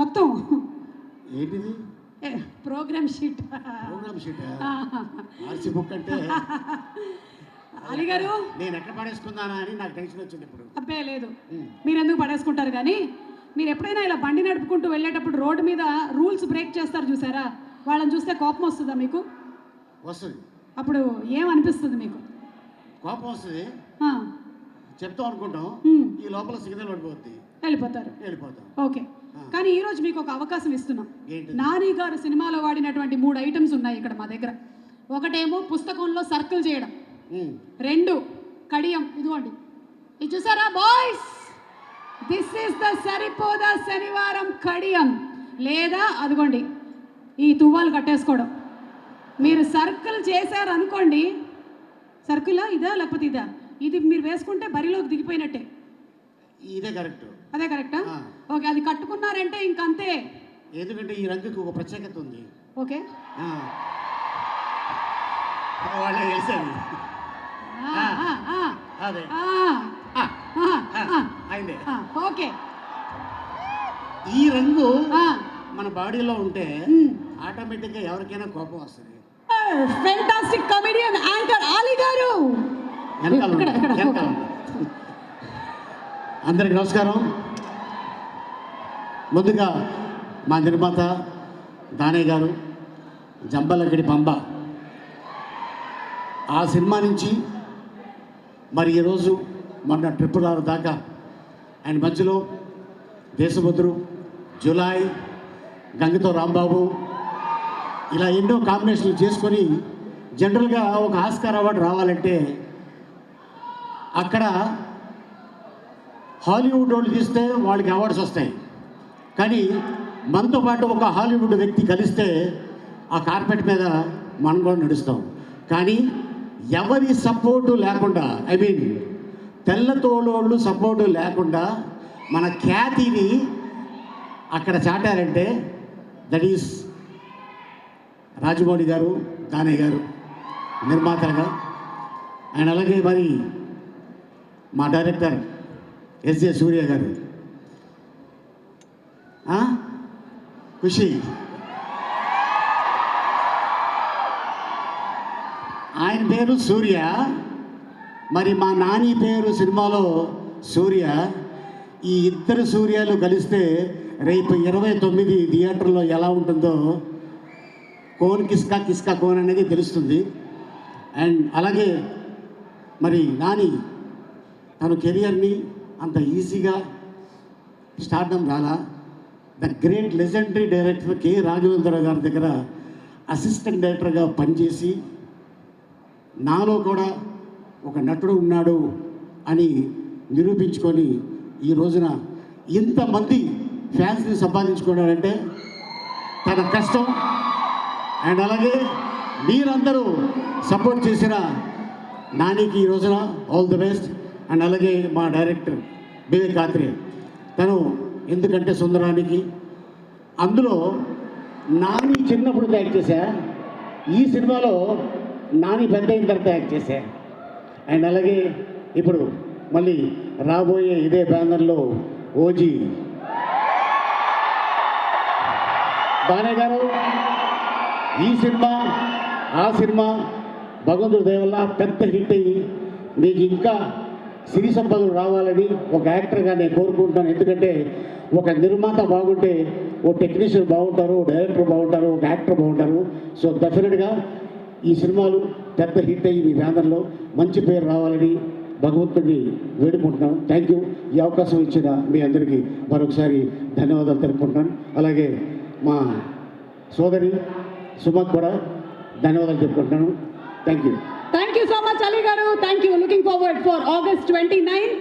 మొత్తం. ఏంటిది? Program sheet. Program sheet? RC book అంటే. అలీ గారు? నేను ఎక్కడ పడేసుకుందానా అని నాకు టెన్షన్ వచ్చింది ఇప్పుడు. అబ్బే లేదు. మీరు ఎందుకు పడేసుకుంటారు కానీ మీరు ఎప్పుడైనా ఇలా బండి నడుపుకుంటూ వెళ్ళేటప్పుడు రోడ్డు మీద రూల్స్ బ్రేక్ చేస్తారు చూసారా? వాళ్ళని చూస్తే కోపం వస్తుందా మీకు? వస్తుంది. అప్పుడు ఏమనిపిస్తుంది మీకు? కోపం వస్తుంది. చెప్తాం అనుకుంటాం. ఈ లోపల సిగ్నల్ పడిపోద్ది. వెళ్ళిపోతారు. వెళ్ళిపోతాం. ఓకే. కానీ ఈ రోజు మీకు ఒక అవకాశం ఇస్తున్నాం. నాని గారు సినిమాలో వాడినటువంటి మూడు ఐటమ్స్ ఉన్నాయి ఇక్కడ మా దగ్గర. ఒకటేమో పుస్తకంలో సర్కిల్ చేయడం. రెండు కడియం. ఇదిగోండి. ఇది చూసారా boys this is the Saripodhaa Sanivaaram Kadiyam లేదా అదిగోండి ఈ తువ్వాలు కట్టేసుకోవడం. మీరు సర్కిల్ చేశారు అనుకోండి సర్కిలా ఇదా లేకపోతే ఇదా? ఇది మీరు వేసుకుంటే బరిలోకి దిగిపోయినట్టే. ఇదే కరెక్ట్. అదే కరెక్టా. ఓకే అది కట్టుకున్నారంటే ఇంకంతే. ఎందుకంటే ఈ రంగుకి ఒక ప్రత్యేకత ఉంది. ఓకే. వాళ్ళే వేసేది అదే. అయిందే. ఓకే. ఈ రంగు మన బాడీలో ఉంటే. ఆటోమేటిక్గా ఎవరికైనా కోపం వస్తుంది. ఫెంటాస్టిక్ కమెడియన్ యాంకర్ ఆలీ గారు వెనకాల ఇక్కడ, ఉంది, ఇక్కడ, వెనకాల ఉంది. అందరికి నమస్కారం. ముందుగా మా నిర్మాత దానయ్య గారు జంబలగడి పంబ. ఆ సినిమా నుంచి మరి ఈరోజు మొన్న ట్రిపుల్ ఆర్ దాకా ఆయన మధ్యలో దేశభద్రు జులాయ్ గంగతో రాంబాబు ఇలా ఎన్నో కాంబినేషన్లు చేసుకొని జనరల్గా ఒక ఆస్కార్ అవార్డు రావాలంటే అక్కడ హాలీవుడ్ వాళ్ళు తీస్తే వాళ్ళకి అవార్డ్స్ వస్తాయి. కానీ మనతో పాటు ఒక హాలీవుడ్ వ్యక్తి కలిస్తే ఆ కార్పెట్ మీద మనం కూడా నడుస్తాం. కానీ ఎవరి సపోర్టు లేకుండా ఐ మీన్ తెల్లతోళ్ళు సపోర్టు లేకుండా మన ఖ్యాతిని అక్కడ చాటారంటే దట్ ఈస్ రాజమౌళి గారు దానయ్య గారు నిర్మాతలుగా. ఆయన అలాగే మరి మా డైరెక్టర్ ఎస్ఏ సూర్య గారు. ఖుషి. ఆయన పేరు సూర్య. మరి మా నాని పేరు సినిమాలో సూర్య. ఈ ఇద్దరు సూర్యాలు కలిస్తే రేపు ఇరవై తొమ్మిది థియేటర్లో ఎలా ఉంటుందో కోన్ కిస్కా కిస్కా కోన్ అనేది తెలుస్తుంది. అండ్ అలాగే మరి నాని తన కెరియర్ని అంత ఈజీగా స్టార్టం రాలా. The great legendary director K. Raghavendra గారి దగ్గర అసిస్టెంట్ డైరెక్టర్గా పనిచేసి నాలో కూడా ఒక నటుడు ఉన్నాడు అని నిరూపించుకొని ఈ రోజున ఇంతమంది ఫ్యాన్స్ని సంపాదించుకున్నాడంటే తన కష్టం. అండ్ అలాగే మీరందరూ సపోర్ట్ చేసిన నానికి ఈ రోజున ఆల్ ది బెస్ట్. అండ్ అలాగే మా డైరెక్టర్ వివేక్ ఆత్రే తను ఎందుకంటే సుందరానికి. అందులో నాని చిన్నప్పుడు యాక్ట్ చేశా. ఈ సినిమాలో నాని పెద్ద అయిన తర్వాత యాక్ట్ చేశా. అండ్ అలాగే ఇప్పుడు మళ్ళీ రాబోయే ఇదే బ్యానర్లో ఓజీ. బానే గారు ఈ సినిమా ఆ సినిమా భగవంతుడి దేవల్లా పెద్ద హిట్ అయ్యి మీకు ఇంకా సిరి సంపదలు రావాలని ఒక యాక్టర్గా నేను కోరుకుంటాను ఎందుకంటే ఒక నిర్మాత బాగుంటే ఓ టెక్నీషియన్ బాగుంటారు ఓ డైరెక్టర్ బాగుంటారు ఒక యాక్టర్ బాగుంటారు. సో డెఫినెట్గా ఈ సినిమాలు పెద్ద హిట్ అయ్యి మీ బ్యానర్లో మంచి పేరు రావాలని భగవంతుడిని వేడుకుంటున్నాను. థ్యాంక్ యూ ఈ అవకాశం ఇచ్చిన మీ అందరికీ మరొకసారి ధన్యవాదాలు తెలుపుకుంటున్నాను. అలాగే మా సోదరి సుమక్ కూడా ధన్యవాదాలు చెప్పుకుంటున్నాను. Thank you Thank you so much, Ali Garu. Thank you. Looking forward for August 29.